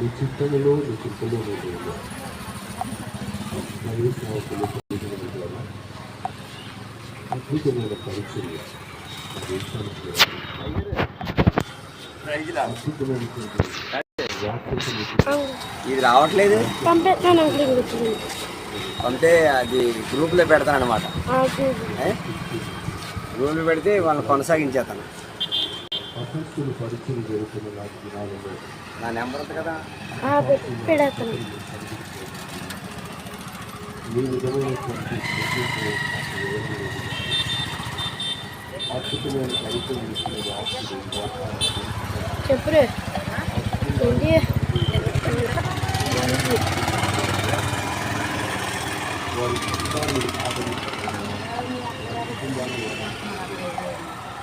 నీ చిత్తములో నీ మరియు సేవకులు అద్భుతమైన వాక్యము ఇది రావట్లేదు? అంటే అది గ్రూప్లో పెడతాను అనమాట గ్రూప్లో పెడితే వాళ్ళని కొనసాగించేస్తాను. అపస్తులు పరిచయం జరుగుతున్న నాటి దినాలలో నా నెంబర్ ఉంది కదా. పెడతాను. ఈ విధమైనటువంటి. అద్భుతమైన పరిచయం ఏంటి? వారి కుటుంబాన్ని ఆదరించాలని వారి కుటుంబాన్ని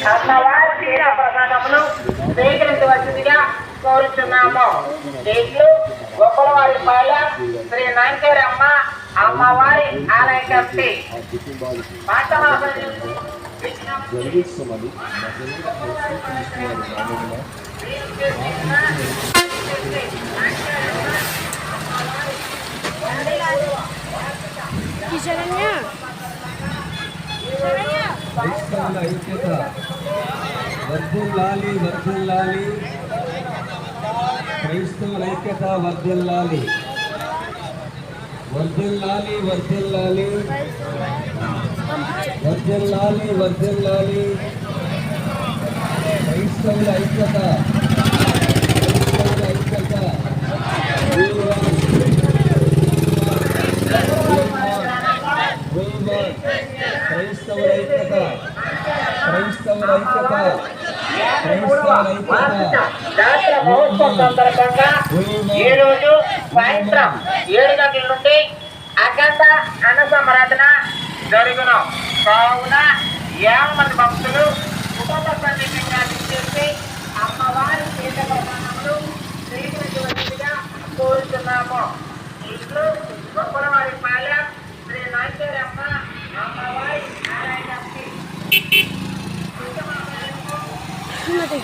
కుటుంబాన్ని అమ్మవారి తీర ప్రసాదమును స్వీకరించవలసిందిగా కోరుచున్నాము దీంట్లో గొప్పలవారి పాల శ్రీ నాంకేరమ్మ అమ్మవారి ఆలయ కమిటీ పాఠమాసం వర్ధిల్లాలి వర్ధిల్లాలి క్రైస్తవుల ఐక్యత వర్ధిల్లాలి వర్ధిల్లాలి వర్ధిల్లాలి వర్ధిల్లాలి వర్ధిల్లాలి క్రైస్తవుల ఐక్యత క్రైస్తవుల ఐక్యత క్రైస్తవుల ఐక్యత క్రైస్తవుల ఐక్యత. మహోత్సవం సందర్భంగా ఈ రోజు సాయంత్రం ఏడు గంటల నుండి అఖండ అన్న సంరాధన జరుగును. కావున యాభై మంది భక్తులు కుటుంబ సమేతంగా చేసి అమ్మవారి చేత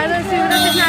我都觉得现在。